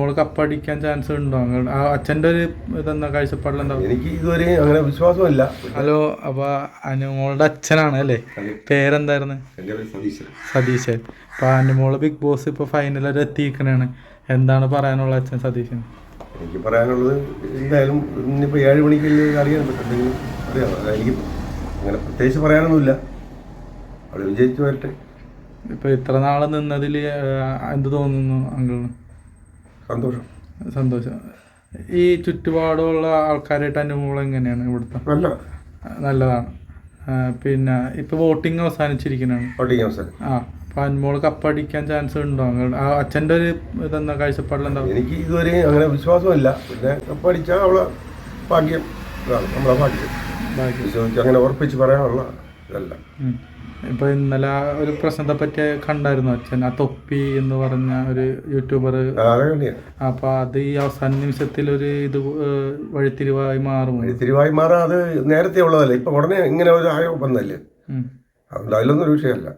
Anumol കപ്പടിക്കാൻ chance ഉണ്ടോ? അങ്ങനെ ആ അച്ഛന്റെ ഒരു ഇതെന്താ കാഴ്ചപ്പാടിലെന്താ എനിക്ക് ഇതുവരെ അങ്ങനെ വിശ്വാസമില്ല. ഹലോ അപ്പൊ അനുമോളുടെ അച്ഛനാണ് അല്ലേ? പേരെന്തായിരുന്നു? സതീശൻ. അപ്പൊ അനുമോൾ ബിഗ് ബോസ് ഇപ്പൊ ഫൈനൽ വരെ എത്തിയിരിക്കണാണ്. എന്താണ് പറയാനുള്ള അച്ഛൻ സതീശൻ? എനിക്ക് പറയാനുള്ളത് എന്തായാലും ഇന്നിപ്പോ ഏഴ് മണിക്ക് അറിയാൻ പറ്റും അറിയാം എനിക്ക് അങ്ങനെ പ്രത്യേകിച്ച് പറയാനൊന്നുമില്ല. അവിടെ വിജയിച്ചു വരട്ടെ. ഇപ്പൊ ഇത്ര നാളെ നിന്നതിൽ എന്ത് തോന്നുന്നു അങ്കിളിന്? സന്തോഷം. സന്തോഷം. ഈ ചുറ്റുപാടുള്ള ആൾക്കാരായിട്ട് അനുമോൾ എങ്ങനെയാണ് ഇവിടുത്തെ? നല്ല നല്ലതാണ്. പിന്നെ ഇപ്പൊ വോട്ടിംഗ് അവസാനിച്ചിരിക്കുന്നതാണ് വോട്ടിംഗ് അവസാനം. ആ അപ്പൊ കപ്പടിക്കാൻ ചാൻസ് ഉണ്ടോ? അച്ഛന്റെ ആ ഒരു ഇതെന്താ കാഴ്ചപ്പാടിലെന്താ എനിക്ക് ഇതുവരെ അങ്ങനെ വിശ്വാസമില്ല. പിന്നെ പഠിച്ചാൽ അവളെ ഭാഗ്യം. നമ്മളെ ഭാഗ്യം. അങ്ങനെ ഉറപ്പിച്ച് പറയാനുള്ള ഇതല്ല. ഉം. ഇപ്പൊ ഇന്നലെ ഒരു പ്രശ്നത്തെ പറ്റി കണ്ടായിരുന്നു അച്ഛൻ? ആ തൊപ്പി എന്ന് പറഞ്ഞ ഒരു യൂട്യൂബർ അപ്പൊ അത് ഈ അവസാന നിമിഷത്തിൽ ഒരു ഇത് വഴിത്തിരിവായി മാറും വഴിത്തിരിവായി മാറാം അത് നേരത്തെ ഉള്ളതല്ല? ഇപ്പൊ ഉടനെ ഇങ്ങനെ ഒരു ആയോ വന്നല്ലേ. അതുകൊണ്ട് അതിലൊന്നും ഒരു വിഷയമല്ല.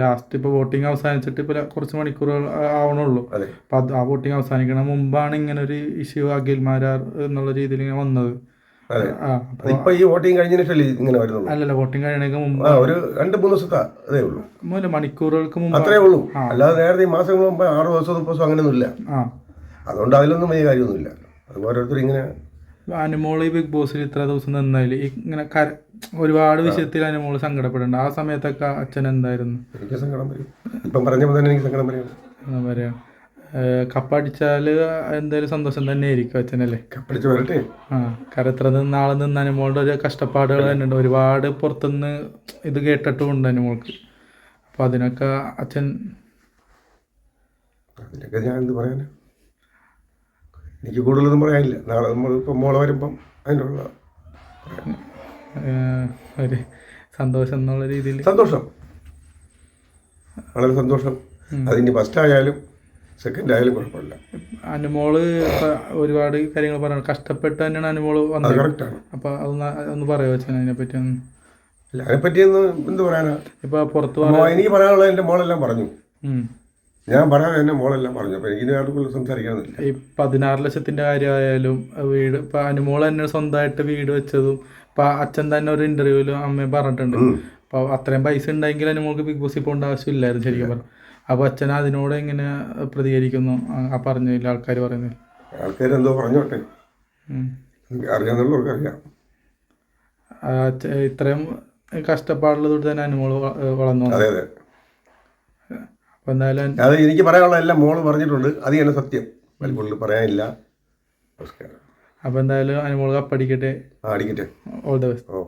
ലാസ്റ്റ് ഇപ്പൊ വോട്ടിംഗ് അവസാനിച്ചിട്ട് ഇപ്പൊ കുറച്ച് മണിക്കൂറുകൾ ആവണുള്ളൂ. അപ്പൊ ആ വോട്ടിംഗ് അവസാനിക്കണ മുമ്പാണ് ഇങ്ങനെ ഒരു ഇഷ്യൂ അഖിൽമാരാർ എന്നുള്ള രീതിയിൽ ഇങ്ങനെ വന്നത്. ആ ഈ വോട്ടിംഗ് കഴിഞ്ഞതിന് ശേഷമല്ലേ ഇങ്ങനെ വരുന്നുള്ളൂ. അല്ലല്ല വോട്ടിംഗ് കഴിയണേക്ക് മുമ്പ് ആ ഒരു രണ്ട് മൂന്ന് ദിവസത്തെ അതേ ഉള്ളൂ. മൂന്ന് മണിക്കൂറുകൾക്ക് മുമ്പ് അത്രേ ഉള്ളൂ. അല്ലാതെ നേരത്തെ ഈ മാസങ്ങൾ മുമ്പ് ആറ് ദിവസം മുപ്പത് ദിവസം അങ്ങനെയൊന്നുമില്ല. ആ. അതുകൊണ്ട് അതിലൊന്നും വലിയ കാര്യമൊന്നുമില്ല. അത് ഓരോരുത്തർ ഇങ്ങനെ അനുമോൾ ഈ ബിഗ് ബോസിൽ ഇത്ര ദിവസം നിന്നതിൽ ഇങ്ങനെ കര ഒരുപാട് വിഷയത്തിൽ അനുമോൾ സങ്കടപ്പെടുന്നുണ്ട് ആ സമയത്തൊക്കെ അച്ഛൻ എന്തായിരുന്നു? എനിക്ക് സങ്കടം വരും. ഇപ്പം പറഞ്ഞപ്പോൾ തന്നെ എനിക്ക് സങ്കടം വരും. പറയാ കപ്പടിച്ചാൽ എന്തായാലും സന്തോഷം തന്നെ ആയിരിക്കും അച്ഛനല്ലേ? കപ്പടിച്ച് വരട്ടെ. ആ കാരണം നാളെ നിന്ന് മോളുടെ ഒരു കഷ്ടപ്പാടുകൾ തന്നെ ഉണ്ട് ഒരുപാട് പുറത്തുനിന്ന് ഇത് കേട്ടിട്ടും ഉണ്ട് അനുമോൾക്ക് അപ്പൊ അതിനൊക്കെ അച്ഛൻ അതിനൊക്കെ ഞാൻ എന്ത് പറയാനാ? എനിക്ക് കൂടുതലൊന്നും പറയാനില്ല. നാളെ നമ്മൾ ഇപ്പം മോളെ വരുമ്പം അതിനുള്ള ഒരു സന്തോഷം എന്നുള്ള രീതിയിൽ. സന്തോഷം. വളരെ സന്തോഷം. അതിന് ഫസ്റ്റ് ആയാലും സെക്കൻഡ് ആയാലും കുഴപ്പമില്ല. അനുമോൾ ഒരുപാട് കാര്യങ്ങൾ പറയണം കഷ്ടപ്പെട്ട് തന്നെയാണ് അനുമോൾ വന്നത്. കറക്റ്റാണ് അപ്പൊ അതൊന്ന് ഒന്ന് പറയുമോ അച്ഛൻ അതിനെ പറ്റി ഒന്ന് അല്ല അതിനെപ്പറ്റിയൊന്ന് എന്ത് പറയാനാ? ഇപ്പൊ പുറത്ത് എനിക്ക് പറയാനുള്ളത് എന്റെ മോളെല്ലാം പറഞ്ഞു. ഞാൻ പറയാൻ എന്റെ മോളെല്ലാം പറഞ്ഞു. അപ്പോൾ എനിക്ക് ആർക്കും സംസാരിക്കാനില്ല ഈ പതിനാറ് ലക്ഷത്തിന്റെ കാര്യമായാലും വീട് ഇപ്പൊ അനുമോൾ തന്നെ സ്വന്തമായിട്ട് വീട് വെച്ചതും ഇപ്പൊ അച്ഛൻ തന്നെ ഒരു ഇന്റർവ്യൂവിലും അമ്മയും പറഞ്ഞിട്ടുണ്ട്. അപ്പൊ അത്രയും പൈസ ഉണ്ടെങ്കിൽ അനുമോൾക്ക് ബിഗ് ബോസിൽ പോകേണ്ട ആവശ്യമില്ലായിരുന്നു ശരിക്കും പറഞ്ഞു. അപ്പൊ അച്ഛൻ അതിനോട് എങ്ങനെ പ്രതികരിക്കുന്നു? ആ- പറഞ്ഞതിൽ ആൾക്കാർ പറയുന്നത്. ആൾക്കാരെന്തോ പറഞ്ഞോട്ടെ. അറിയാന്നുള്ളവർക്ക് അറിയാം. ഇത്രയും കഷ്ടപ്പാടുള്ളതുകൊണ്ട് തന്നെ അനുമോൾ വളർന്നു അതെ അതെ. അപ്പൊ എന്തായാലും അത് എനിക്ക് പറയാനുള്ള എല്ലാം മോൾ പറഞ്ഞിട്ടുണ്ട്. അത് തന്നെ സത്യം. വലിപ്പുള്ളിൽ പറയാനില്ല. നമസ്കാരം. അപ്പൊ എന്തായാലും അനുമോൾ കപ്പടിക്കട്ടെ. അടിക്കട്ടെ. All the best. ഓ.